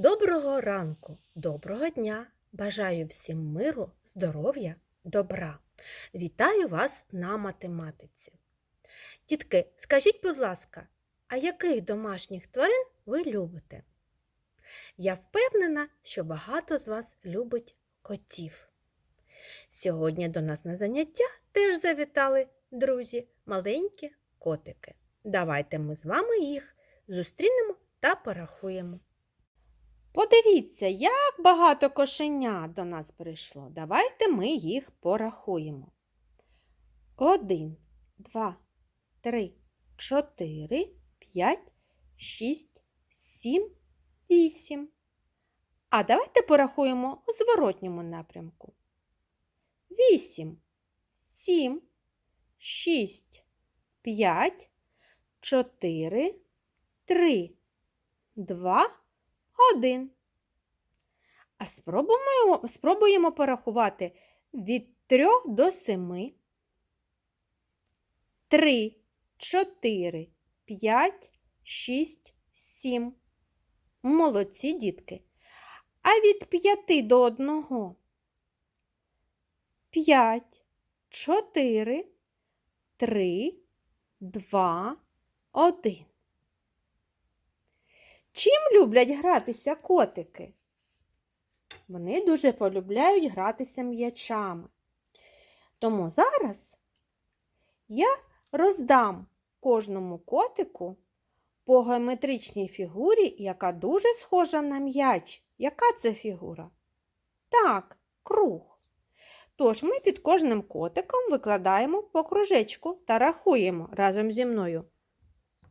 Доброго ранку, доброго дня! Бажаю всім миру, здоров'я, добра. Вітаю вас на математиці. Дітки, скажіть, будь ласка, а яких домашніх тварин ви любите? Я впевнена, що багато з вас любить котів. Сьогодні до нас на заняття теж завітали друзі, маленькі котики. Давайте ми з вами їх зустрінемо та порахуємо. Подивіться, як багато кошенят до нас прийшло. Давайте ми їх порахуємо. Один, два, три, чотири, п'ять, шість, сім, вісім. А давайте порахуємо у зворотньому напрямку. Вісім, сім, шість, п'ять, чотири, три, два, один. А спробуємо, спробуємо порахувати від трьох до семи. Три, чотири, п'ять, шість, сім. Молодці дітки. А від п'яти до одного. П'ять, чотири, три, два, один. Чим люблять гратися котики? Вони дуже полюбляють гратися м'ячами. Тому зараз я роздам кожному котику по геометричній фігурі, яка дуже схожа на м'яч. Яка це фігура? Так, круг. Тож ми під кожним котиком викладаємо по кружечку та рахуємо разом зі мною.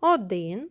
Один,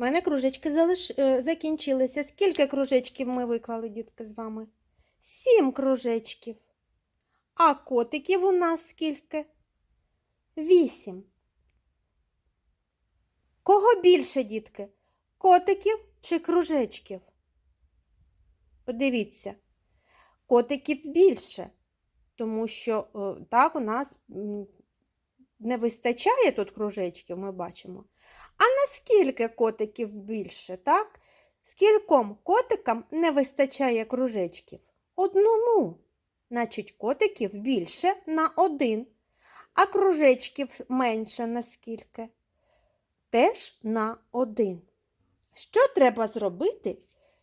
У мене кружечки залиш... е, закінчилися. Скільки кружечків ми виклали, дітки, з вами? Сім кружечків. А котиків у нас скільки? Вісім. Кого більше, дітки? Котиків чи кружечків? Подивіться, котиків більше, тому що е, так у нас не вистачає тут кружечків, ми бачимо. А наскільки котиків більше, так? Скільком котикам не вистачає кружечків? Одному. Значить, котиків більше на один, а кружечків менше на скільки? Теж на один. Що треба зробити,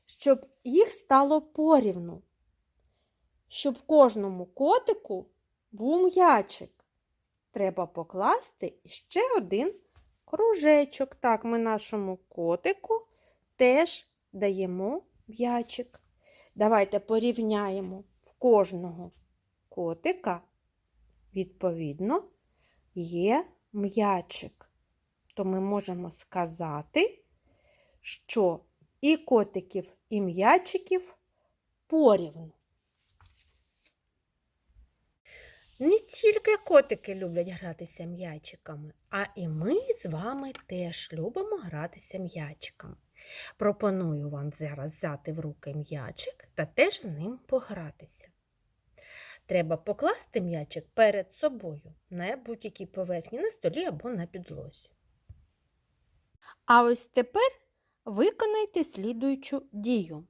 щоб їх стало порівну? Щоб в кожному котику був м'ячик. Треба покласти ще один кружечок. Так, ми нашому котику теж даємо м'ячик. Давайте порівняємо в кожного котика, відповідно, є м'ячик. То ми можемо сказати, що і котиків, і м'ячиків порівну. Не тільки котики люблять гратися м'ячиками, а і ми з вами теж любимо гратися м'ячиками. Пропоную вам зараз взяти в руки м'ячик та теж з ним погратися. Треба покласти м'ячик перед собою на будь-якій поверхні на столі або на підлозі. А ось тепер виконайте слідуючу дію.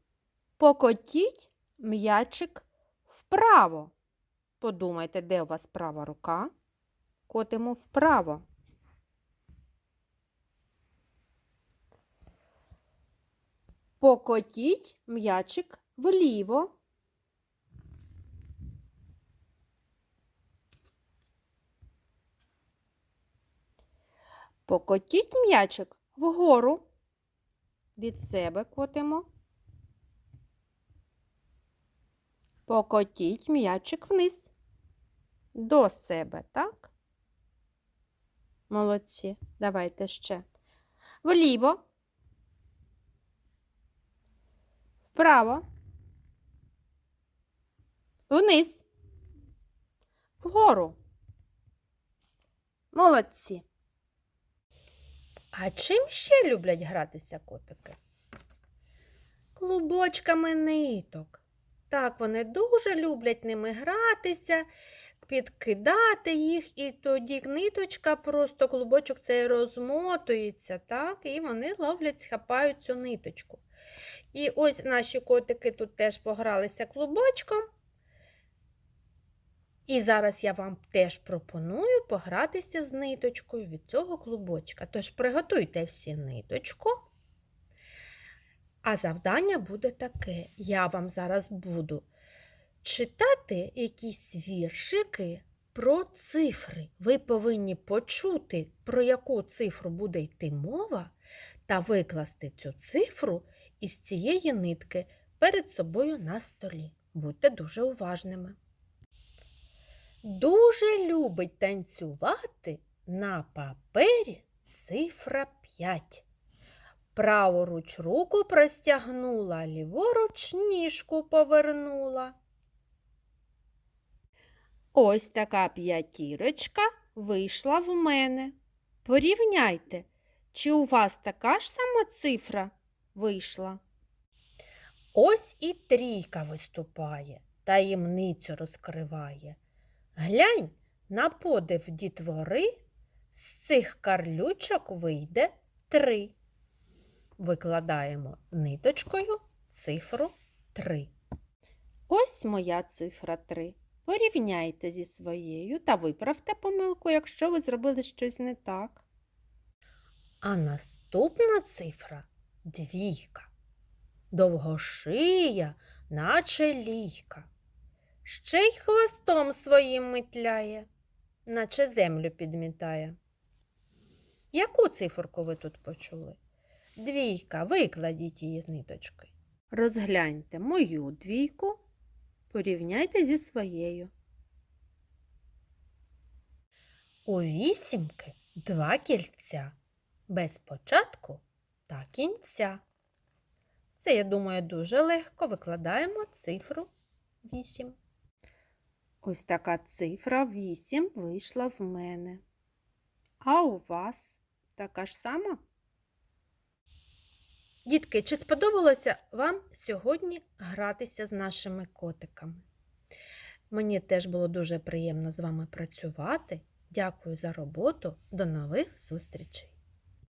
Покотіть м'ячик вправо. Подумайте, де у вас права рука. Котимо вправо. Покотіть м'ячик вліво. Покотіть м'ячик вгору. Від себе котимо. Покотіть м'ячик вниз. До себе, так? Молодці. Давайте ще. Вліво. Вправо. Вниз. Вгору. Молодці. А чим ще люблять гратися котики? Клубочками ниток. Так, вони дуже люблять ними гратися, підкидати їх, і тоді ниточка, просто клубочок цей розмотується, так, і вони ловлять, схапають цю ниточку. І ось наші котики тут теж погралися клубочком. І зараз я вам теж пропоную погратися з ниточкою від цього клубочка. Тож приготуйте всі ниточку. А завдання буде таке: я вам зараз буду читати якісь віршики про цифри. Ви повинні почути, про яку цифру буде йти мова, та викласти цю цифру із цієї нитки перед собою на столі. Будьте дуже уважними. Дуже любить танцювати на папері цифра 5. Праворуч руку простягнула, ліворуч ніжку повернула. Ось така п'ятірочка вийшла в мене. Порівняйте, чи у вас така ж сама цифра вийшла. Ось і трійка виступає, таємницю розкриває. Глянь, на подив дітвори, з цих карлючок вийде три. Викладаємо ниточкою цифру 3. Ось моя цифра 3. Порівняйте зі своєю та виправте помилку, якщо ви зробили щось не так. А наступна цифра двійка. Довгошия, наче лійка. Ще й хвостом своїм митляє, наче землю підмітає. Яку циферку ви тут почули? Двійка, викладіть її з ниточки. Розгляньте мою двійку, порівняйте зі своєю. У вісімки два кільця, без початку та кінця. Це, я думаю, дуже легко викладаємо цифру 8. Ось така цифра 8 вийшла в мене. А у вас така ж сама? Дітки, чи сподобалося вам сьогодні гратися з нашими котиками? Мені теж було дуже приємно з вами працювати. Дякую за роботу. До нових зустрічей!